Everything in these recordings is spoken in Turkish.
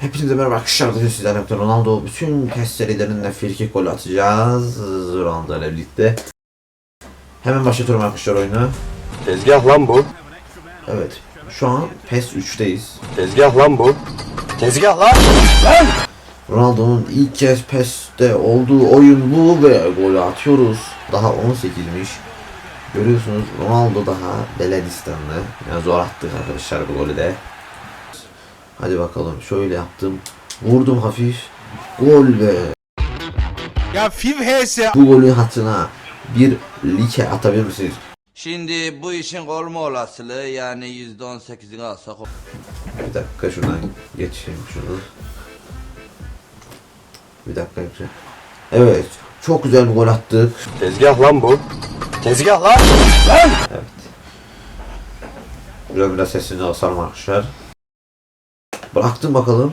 Hepinize merhaba arkadaşlar. Bugün sizlerle birlikte Ronaldo bütün PES serilerinde frikik gol atacağız. Ronaldo ile birlikte. Hemen başlatıyorum arkadaşlar oyunu. Tezgah lan bu. Evet. Şu an PES 3'teyiz. Tezgah lan bu. Tezgah lan. Ronaldo'nun ilk kez PES'te olduğu oyun bu ve golü atıyoruz. Daha 18'miş. Görüyorsunuz Ronaldo daha Beledistanlı. Yani zor attık arkadaşlar bu golü de. Hadi bakalım şöyle yaptım. Vurdum hafif. Gol be. Ya FIV HS Bu golün hatırına bir like atabilir misiniz? Şimdi bu işin olma olasılığı yani %18'ini alsak Bir dakika şuradan geçeyim şunu. Bir dakika yapacağım. Evet. Çok güzel bir gol attık. Tezgah lan bu. Tezgah lan. Evet. Biraz biraz sesini asalım arkadaşlar. Bıraktım bakalım.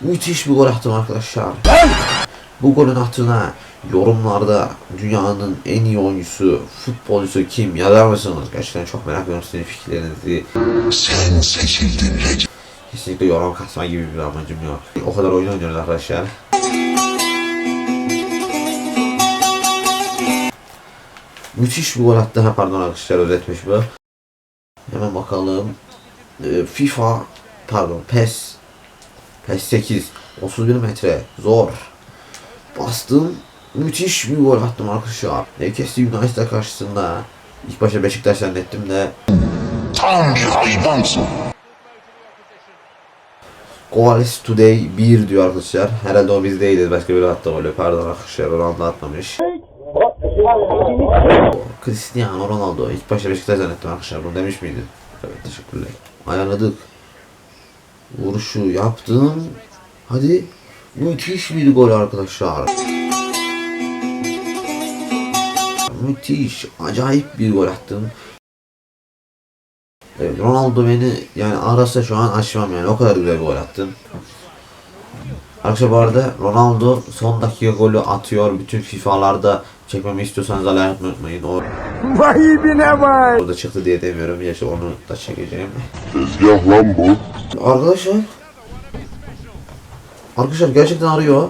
Müthiş bir gol attım arkadaşlar. Bu golün hatırına yorumlarda dünyanın en iyi oyuncusu, futbolcusu kim yazar mısınız? Gerçekten çok merak ediyorum sizin fikirlerinizi. Sen seçildin Recep. Kesinlikle yorum kasma gibi bir amacım yok. O kadar oyun oynuyoruz arkadaşlar. Müthiş bir gol attı. Ha pardon arkadaşlar özetmiş bu. Hemen bakalım. Ee, FIFA pardon PES PES 8 31 metre zor. Bastım. Müthiş bir gol attım arkadaşlar. Newcastle United karşısında. İlk başta Beşiktaş zannettim de Tam bir hayvansın. Goals Today 1 diyor arkadaşlar. Herhalde o biz değiliz. Başka biri attı golü. Pardon arkadaşlar. Ronaldo atmamış. Cristiano Ronaldo. İlk başta Beşiktaş zannettim arkadaşlar. Bunu demiş miydin? Evet teşekkürler. Ayarladık. Vuruşu yaptım. Hadi. Müthiş bir gol arkadaşlar. Müthiş. Acayip bir gol attım. Evet, Ronaldo beni yani arasa şu an açmam yani o kadar güzel bir gol attım. Arkadaşlar bu arada Ronaldo son dakika golü atıyor. Bütün FIFA'larda çekmemi istiyorsanız like atmayı unutmayın. O orada çıktı diye demiyorum. Yaşa onu da çekeceğim. Tezgah lan bu. Arkadaşlar Arkadaşlar gerçekten arıyor.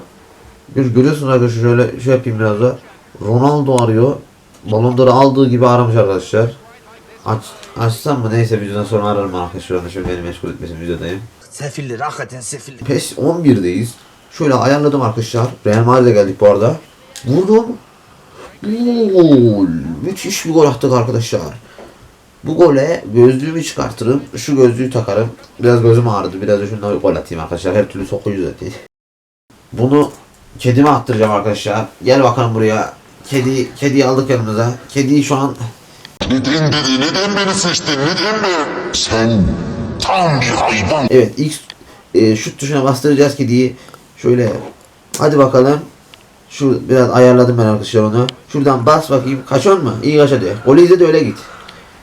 Gör, görüyorsunuz arkadaşlar şöyle şey yapayım biraz da. Ronaldo arıyor. Balonları aldığı gibi aramış arkadaşlar. Aç, açsam mı neyse videodan sonra ararım arkadaşlar. Onu Şimdi beni meşgul etmesin videodayım. Sefilli hakikaten sefilli. PES 11'deyiz. Şöyle ayarladım arkadaşlar. Real Madrid'e geldik bu arada. Vurdum. Gol. Müthiş bir gol attık arkadaşlar. Bu gole gözlüğümü çıkartırım. Şu gözlüğü takarım. Biraz gözüm ağrıdı. Biraz da şundan gol atayım arkadaşlar. Her türlü sokuyor zaten. Bunu kedime attıracağım arkadaşlar. Gel bakalım buraya. Kedi, kediyi aldık yanımıza. Kediyi şu an Neden beni, neden beni seçtin, neden beni? Sen tam bir hayvan. Evet ilk e, şut tuşuna bastıracağız kediyi. Şöyle hadi bakalım. Şu biraz ayarladım ben arkadaşlar onu. Şuradan bas bakayım. Kaçıyor mu? İyi kaç hadi. Golü izle de öyle git.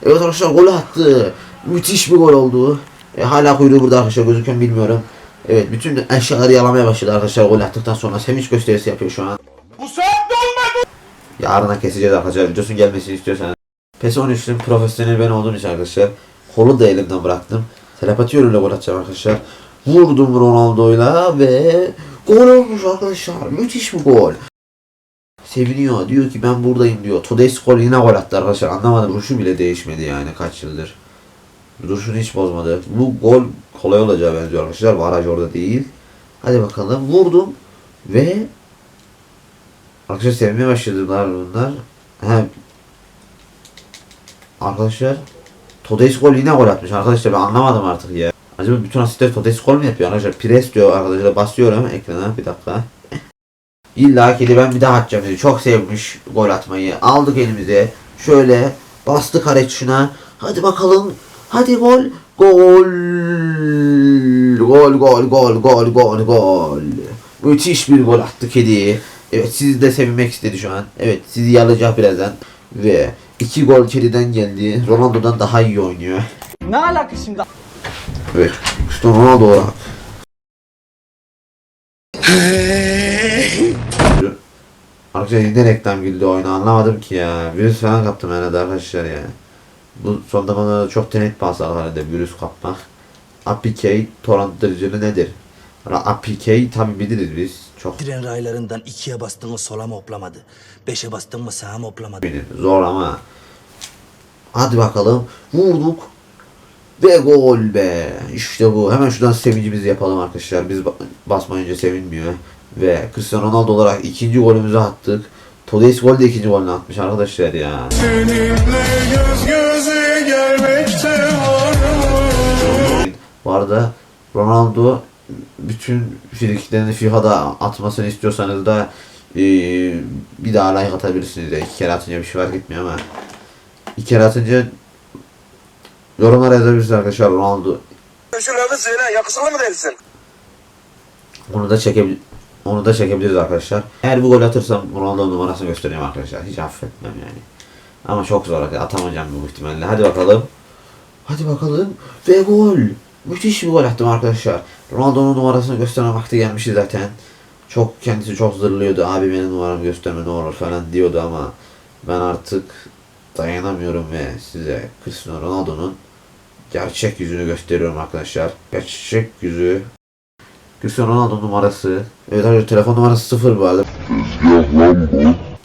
Evet arkadaşlar golü attı. Müthiş bir gol oldu. E, hala kuyruğu burada arkadaşlar gözüküyor bilmiyorum. Evet bütün eşyaları yalamaya başladı arkadaşlar gol attıktan sonra. Sevinç gösterisi yapıyor şu an. Bu saatte olmadı. Yarına keseceğiz arkadaşlar. Videosun gelmesini istiyorsanız. PES 13'ün profesyonel ben olduğum için arkadaşlar. Kolu da elimden bıraktım. Telepati yoluyla gol atacağım arkadaşlar. Vurdum Ronaldo'yla ve gol olmuş arkadaşlar. Müthiş bir gol. Seviniyor. Diyor ki ben buradayım diyor. Todeskol yine gol attı arkadaşlar. Anlamadım. Duruşu bile değişmedi yani kaç yıldır. Duruşunu hiç bozmadı. Bu gol kolay olacağı benziyor arkadaşlar. Baraj orada değil. Hadi bakalım. Vurdum ve Arkadaşlar sevmeye başladılar bunlar. He. Arkadaşlar Todeskol yine gol atmış arkadaşlar ben anlamadım artık ya. Acaba bütün asistler Todeskol mu yapıyor arkadaşlar? Pres diyor arkadaşlar basıyorum ekrana bir dakika. İlla ki de ben bir daha atacağım. Çok sevmiş gol atmayı. Aldık elimize. Şöyle bastı kare tuşuna. Hadi bakalım. Hadi gol. Gol. Gol gol gol gol gol gol. Müthiş bir gol attı kedi. Evet sizi de sevinmek istedi şu an. Evet sizi yalayacak birazdan. Ve iki gol kediden geldi. Ronaldo'dan daha iyi oynuyor. Ne alaka şimdi? Evet. Cristiano Ronaldo olarak. Arkadaşlar yine reklam girdi oyuna anlamadım ki ya. Virüs falan kaptım herhalde arkadaşlar ya. Bu son zamanlarda çok tenet pahalı herhalde virüs kapmak. APK torrentlayıcı nedir? APK tabi biliriz biz. Çok Tren raylarından ikiye bastın mı sola mı hoplamadı? Beşe bastın mı sağa mı hoplamadı? Zor ama. Hadi bakalım. Vurduk. Ve gol be. İşte bu. Hemen şuradan sevincimizi yapalım arkadaşlar. Biz ba- basmayınca sevinmiyor. Ve Cristiano Ronaldo olarak ikinci golümüzü attık. Todes gol de ikinci golünü atmış arkadaşlar ya. Bu arada Ronaldo bütün frikiklerini FIFA'da atmasını istiyorsanız da e, bir daha like atabilirsiniz. Ya. İki kere atınca bir şey fark etmiyor ama iki kere atınca yorumlara yazabilirsiniz arkadaşlar Ronaldo Şunu söyle yakışıklı mı değilsin? onu da çekebil onu da çekebiliriz arkadaşlar. Eğer bir gol atırsam Ronaldo numarasını göstereyim arkadaşlar. Hiç affetmem yani. Ama çok zor. Atamayacağım bu ihtimalle. Hadi bakalım. Hadi bakalım. Ve gol. Müthiş bir gol attım arkadaşlar. Ronaldo'nun numarasını gösterme vakti gelmişti zaten. Çok kendisi çok zırlıyordu. Abi benim numaramı gösterme ne olur falan diyordu ama ben artık dayanamıyorum ve size Cristiano Ronaldo'nun gerçek yüzünü gösteriyorum arkadaşlar. Gerçek yüzü Cristiano Ronaldo numarası. Evet arkadaşlar telefon numarası sıfır bu arada.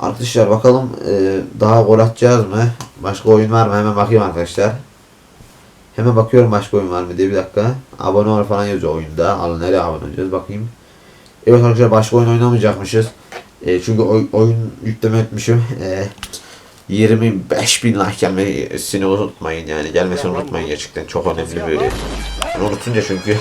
Arkadaşlar bakalım e, daha gol atacağız mı? Başka oyun var mı? Hemen bakayım arkadaşlar. Hemen bakıyorum başka oyun var mı diye bir dakika. Abone ol falan yazıyor oyunda. Alın nereye abone olacağız bakayım. Evet arkadaşlar başka oyun oynamayacakmışız. E, çünkü oy- oyun yükleme etmişim. E, 25 bin like gelmesini unutmayın yani. Gelmesini unutmayın gerçekten. Çok önemli bir. Unutunca çünkü